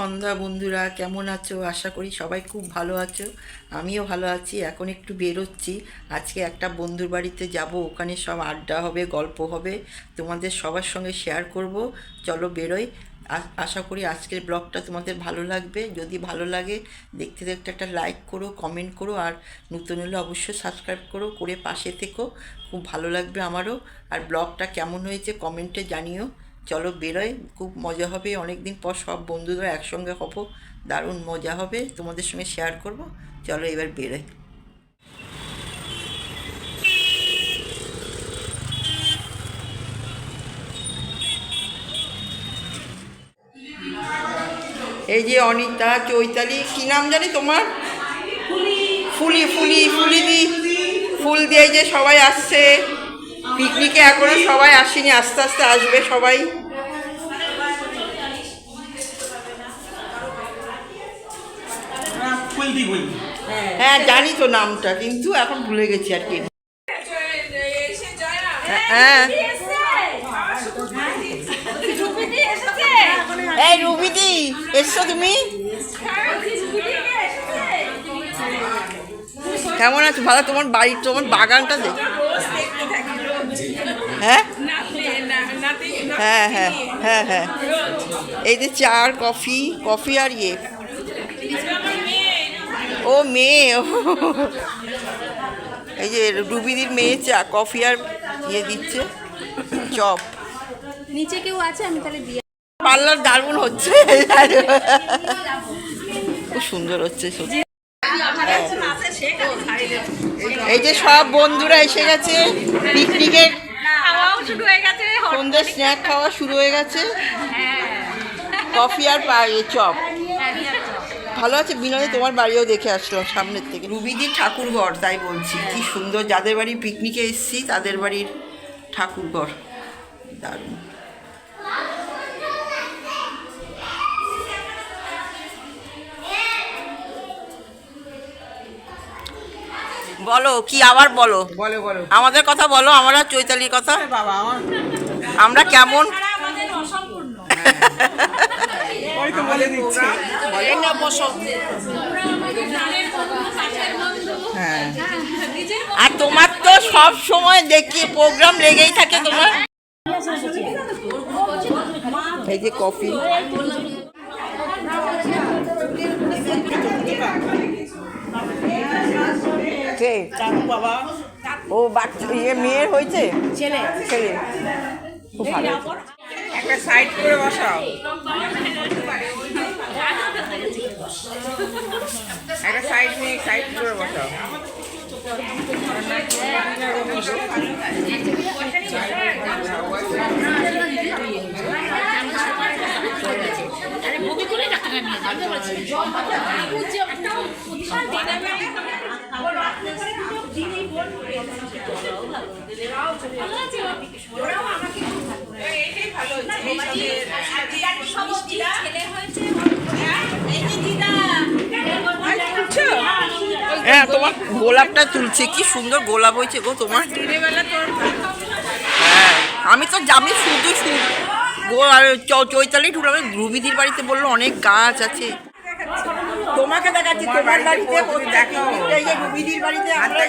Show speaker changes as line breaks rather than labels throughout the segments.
সন্ধ্যা বন্ধুরা, কেমন আছো? আশা করি সবাই খুব ভালো আছো। আমিও ভালো আছি, এখন একটু বেরোচ্ছি। আজকে একটা বন্ধুর বাড়িতে যাব, ওখানে সব আড্ডা হবে, গল্প হবে। তোমাদের সবার সঙ্গে শেয়ার করব। চলো বেরোই। আশা করি আজকের ব্লগটা তোমাদের ভালো লাগবে। যদি ভালো লাগে, দেখতে দেখতে একটা লাইক করো কমেন্ট করো, আর নতুন হলে অবশ্যই সাবস্ক্রাইব করো, করে পাশে থেকো। খুব ভালো লাগবে আমারও। আর ব্লগটা কেমন হয়েছে কমেন্টে জানিও। চলো বেরোয় খুব মজা হবে অনেক দিন পর সব বন্ধুরা একসঙ্গে হব দারুণ মজা হবে তোমাদের সঙ্গে শেয়ার করব চলো এবার বেরোয় এই যে অনিতা চৈতালি কি নাম জানি তোমার? ফুলি। ফুলি ফুলি দি ফুল দিয়ে যে সবাই আসছে। পিকনিকে এখনও সবাই আসেনি, আস্তে আস্তে আসবে সবাই। হ্যাঁ জানি তো নামটা, কিন্তু এখন ভুলে গেছি আর কি। হ্যাঁ। রুবিদি, এসছো তুমি? কেমন আছো? ভালো, তোমার বাড়ির, তোমার বাগানটা দেখ। হ্যাঁ? হ্যাঁ হ্যাঁ হ্যাঁ হ্যাঁ এই যে চা আর কফি কফি আর ইয়ে। ও মেয়ে ও। এই যে রুবিদির মেয়ে চা কফি আর ইয়ে দিচ্ছে। চপ।
নিচে কেউ আছে? আমি তাহলে দিয়ে
পার্লার দারুণ হচ্ছে। খুব সুন্দর হচ্ছে সত্যি। এই যে সব বন্ধুরা এসে গেছে পিকনিকের
শুরু হয়ে গেছে
সন্ধ্যে স্ন্যাক খাওয়া শুরু হয়ে গেছে। কফি আর পা- এ চপ ভালো আছে বিনয় তোমার বাড়িও দেখে আসলাম সামনের থেকে। রুবিদি ঠাকুরঘর তাই বলছি। কি সুন্দর যাদের বাড়ি পিকনিকে এসেছি তাদের বাড়ির ঠাকুরঘর। দারুণ। বলো কি আবার বলো?
বলো বলো।
আমাদের কথা বলো আমরা চৈতালির কথা?
বাবা আমরা
কেমন?
দিচ্ছে।
হ্যাঁ। আর তোমার তো সব সময় দেখি প্রোগ্রাম লেগেই থাকে তোমার। এই যে কফি। কে
বাবা।
ও বাচ্চা ইয়ে মেয়ের হয়েছে?
ছেলে।
ছেলে। খুব ভালো।
একটা সাইড করে বসাও। একটা সাইড নিয়ে সাইড করে বসাও।
হ্যাঁ তোমার গোলাপটা তুলছে, কি সুন্দর গোলাপ হয়েছে গো তোমার। হ্যাঁ আমি তো আমি শুধু চৈতালি ঢুকলাম রুবিদির বাড়িতে বলল অনেক গাছ আছে। তোমাকে দেখাচ্ছি তোমার বাড়িতে রুবিদির বাড়িতে আমরা।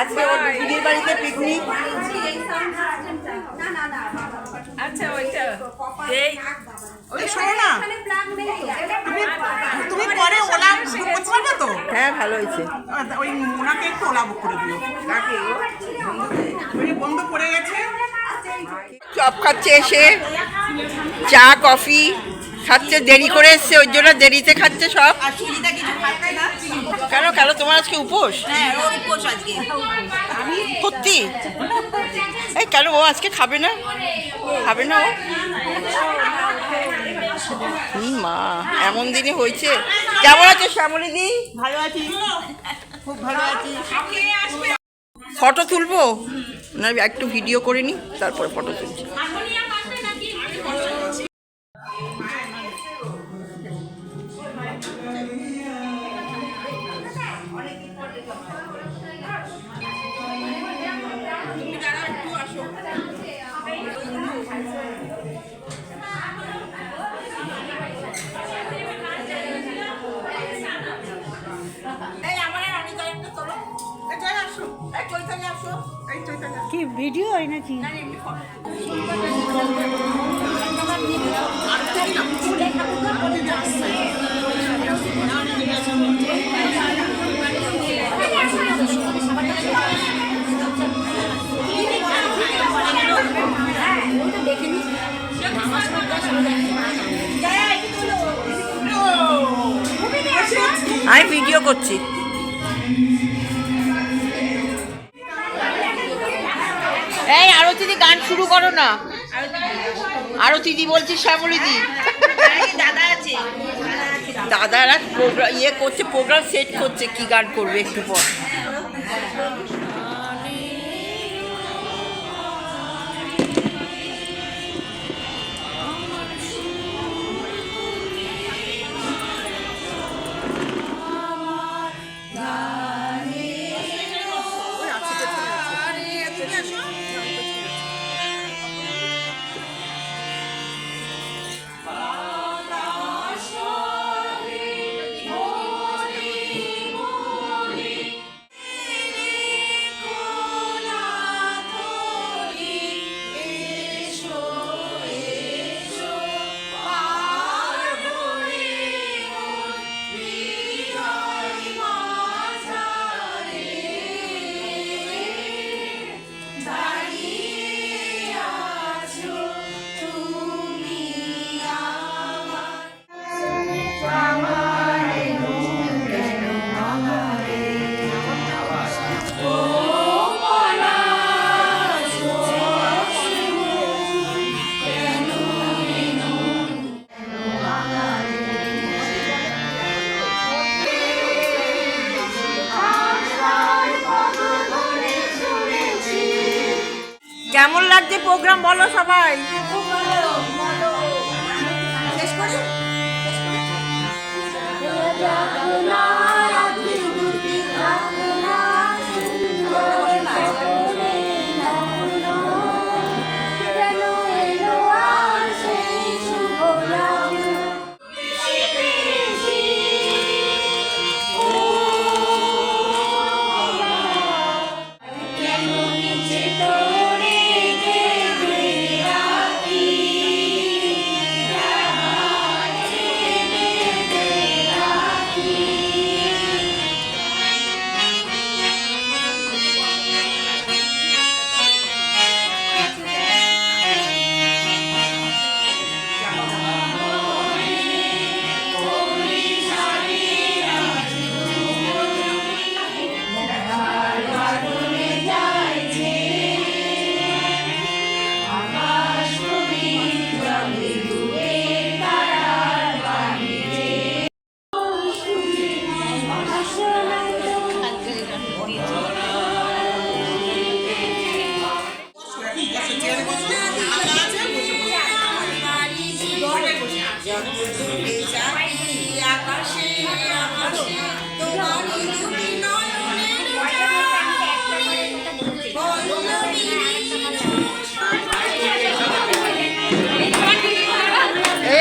আজকে ওর রুবিদির বাড়িতে পিকনিক
আচ্ছা ওইটা। এই
ওই শোনো না তুমি পরে ওলা করতে পারবে তো?
হ্যাঁ ভালো হয়েছে।
ওই ওনাকে একটু ওলা বুক করে দিও। কাকে? বন্ধ পড়ে গেছে।
চপ খাচ্ছে এসে চা কফি। খাচ্ছে দেরি করে এসছে ওই জন্য দেরিতে খাচ্ছে সব। কেন কেন তোমার আজকে উপোস? সত্যি? এই কেন ও আজকে খাবে না? খাবে না ও? মা এমন দিনে হয়েছে। কেমন আছে শ্যামলী দি?
ভালো আছি। খুব ভালো আছি।
ফটো তুলবো? না একটু ভিডিও করে নি তারপরে ফটো তুলছি।
ভিডিও হয় নাকি
আমি ভিডিও করছি এই আরতি দি গান শুরু করো না। আরও দিদি বলছি শ্যামলী দি।
দাদা আছে
দাদারা ইয়ে করছে প্রোগ্রাম সেট করছে, কি গান করবে একটু পর বলো সবাই।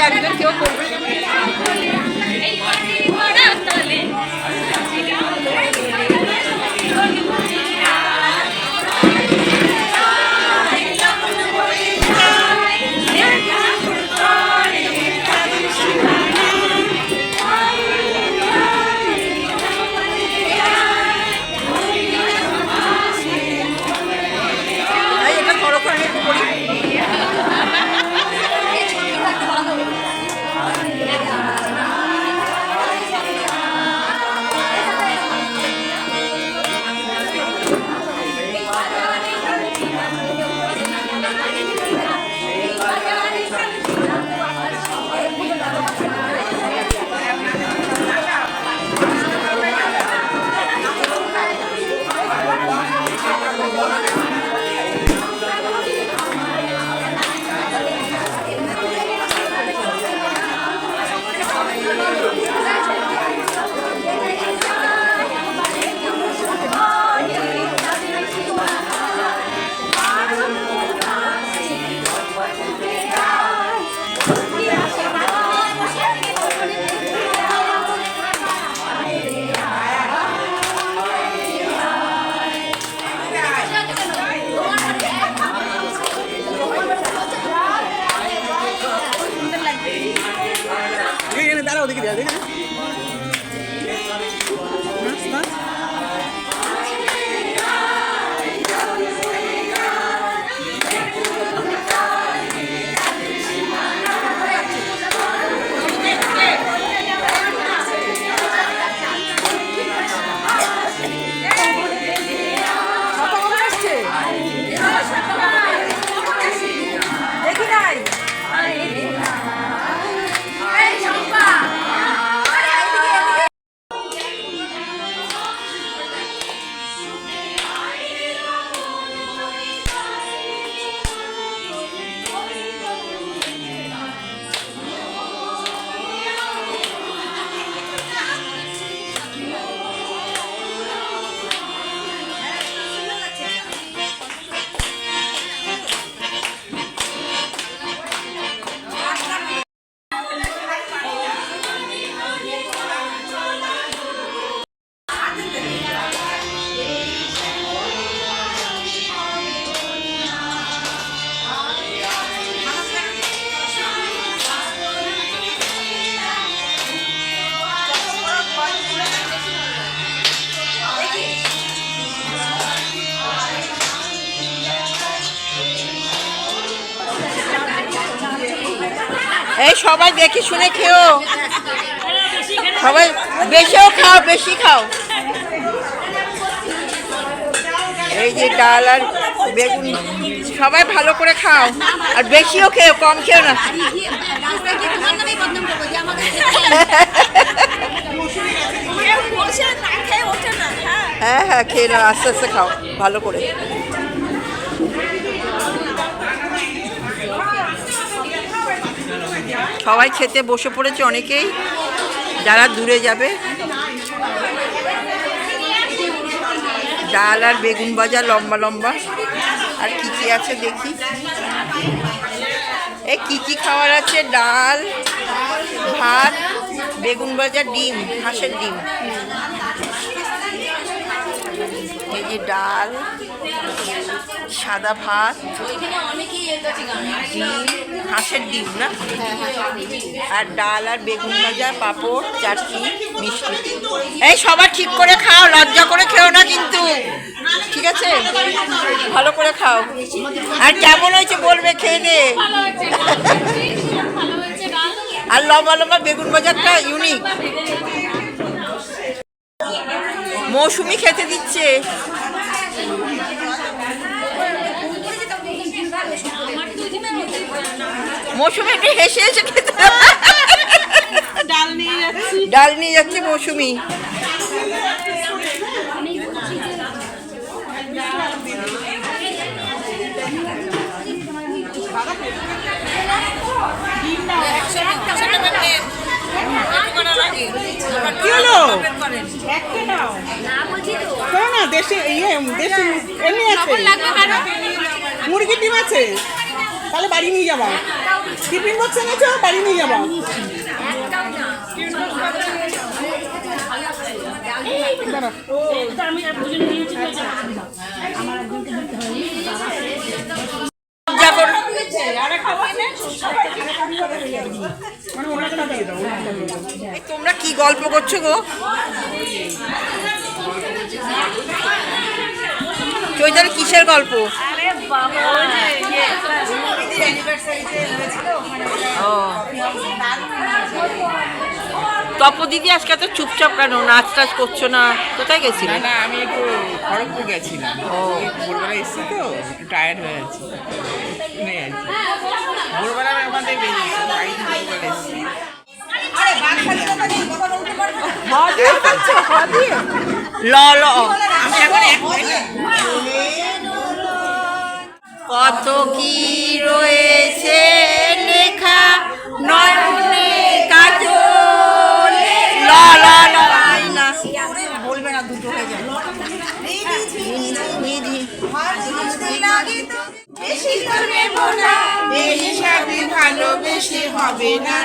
একজন কেউ করবে এই সবাই দেখে শুনে খেও। সবাই বেশিও খাও, বেশি খাও। এই যে ডাল আর বেগুন, সবাই ভালো করে খাও। আর বেশিও খেও, কম খেও না।
হ্যাঁ
হ্যাঁ খেয়ে নাও, আস্তে আস্তে খাও, ভালো করে। সবাই খেতে বসে পড়েছে অনেকেই, যারা দূরে যাবে। ডাল আর বেগুন ভাজা লম্বা লম্বা। আর কি কি আছে দেখি। এই কি কি খাবার আছে? ডাল, ভাত, বেগুন ভাজা, ডিম, হাঁসের ডিম। এই যে ডাল সাদা ভাত হাঁসের ডিম না? আর ডাল আর বেগুন ভাজা পাঁপড় চাটনি মিষ্টি। এই সবার ঠিক করে খাও লজ্জা করে খেও না কিন্তু। ঠিক আছে? ভালো করে খাও। আর কেমন হয়েছে বলবে খেয়ে দে। আর লম্বা লম্বা বেগুন ভাজাটা ইউনিক মৌসুমি খেতে দিচ্ছে। মৌসুমি একটু হেসে হেসে খেতে
ডাল নিয়ে যাচ্ছি।
ডাল নিয়ে যাচ্ছে মৌসুমি।
কি হলো?
না
দেশি ইয়ে দেশি এমনি আছে। মুরগির ডিম আছে। তাহলে বাড়ি নিয়ে যাবা। টিফিন বক্স এনেছো? বাড়ি নিয়ে যাবা?
তোমরা কি গল্প করছ গো? চৈতালি কিসের গল্প? ও তপদিদি আজকে তো চুপচাপ কেন নাচ টাচ করছ না কোথায় গেছিলে
না না আমি একটু খড়গপুর গেছিলাম
ও।
ভোরবেলা এসেছি তো একটু টায়ার্ড হয়ে আছি শুনে আছি ভোরবেলা আমি ওখান থেকে বেরিয়েছি বাড়ি ভোরবেলা এসেছি
ল ল কত কি রয়েছে লেখা? নয়নে কাজলে ল ল ল না বলবে না দুটো হয়ে যাবে।
বেশি সাথে বেশি হবে না।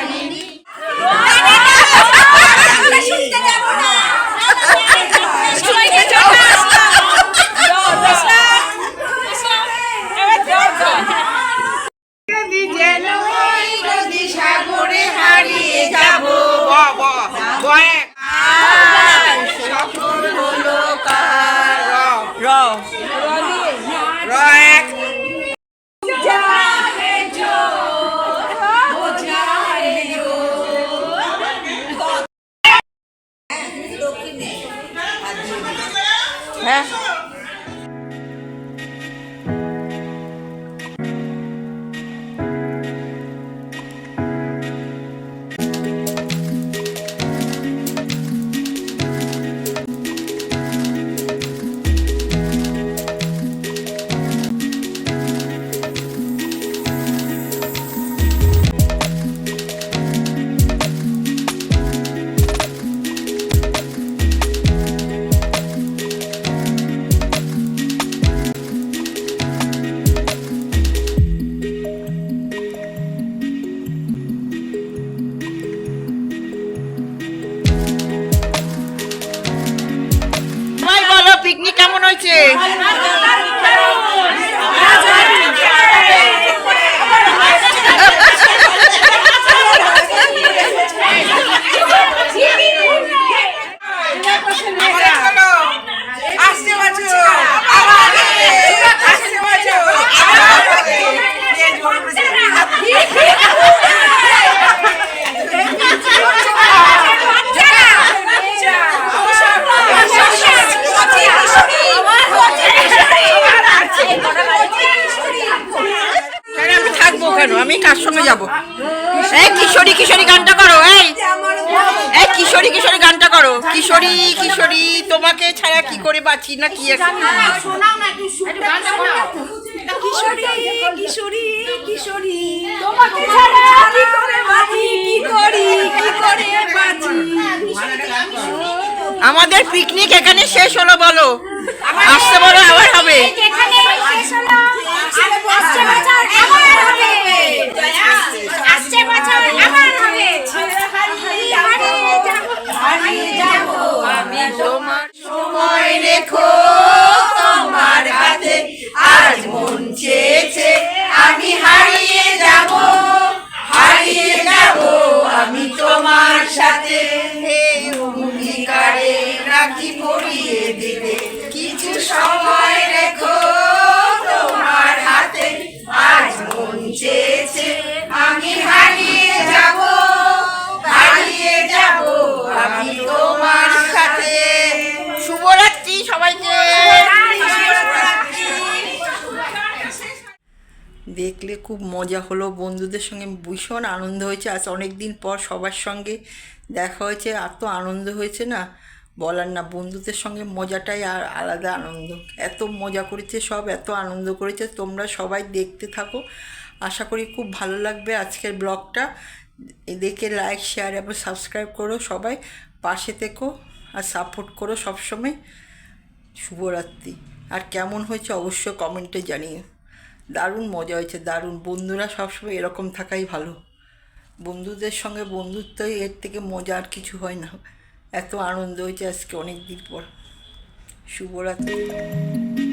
কি না কি
কিশোরী কিশোরী কিশোরী তোমাকে ছাড়া কি করে বাঁচি? কি করি কি করে বাঁচি?
আমাদের পিকনিক এখানে শেষ হলো বলো। আসতে বলো আবার হবে।
এখানে শেষ হলো। বছর আবার হবে আসছে বছর আবার হবে হারিয়ে যাব আমি
তোমার সময় রেখো তোমার কাছে। আজ মন চেয়েছে আমি হারিয়ে যাব। খুব মজা হলো, বন্ধুদের সঙ্গে ভীষণ আনন্দ হয়েছে। আজ অনেক দিন পর সবার সঙ্গে দেখা হয়েছে, আর তো আনন্দ হয়েছে না? বলার না, বন্ধুদের সঙ্গে মজাটাই আর আলাদা আনন্দ। এত মজা করেছে সব, এত আনন্দ করেছে, তোমরা সবাই দেখতে থাকো। আশা করি খুব ভালো লাগবে আজকের ব্লগটা। দেখে লাইক শেয়ার এবং সাবস্ক্রাইব করো সবাই, পাশে থেকো আর সাপোর্ট করো সবসময়। শুভরাত্রি। আর কেমন হয়েছে অবশ্যই কমেন্টে জানিও। দারুণ মজা হয়েছে, দারুণ। বন্ধুরা সবসময় এরকম থাকাই ভালো। বন্ধুদের সঙ্গে বন্ধুত্বই এর থেকে মজা আর কিছু হয় না। এত আনন্দ হয়েছে আজকে অনেক দিন পর। শুভরাত্রি।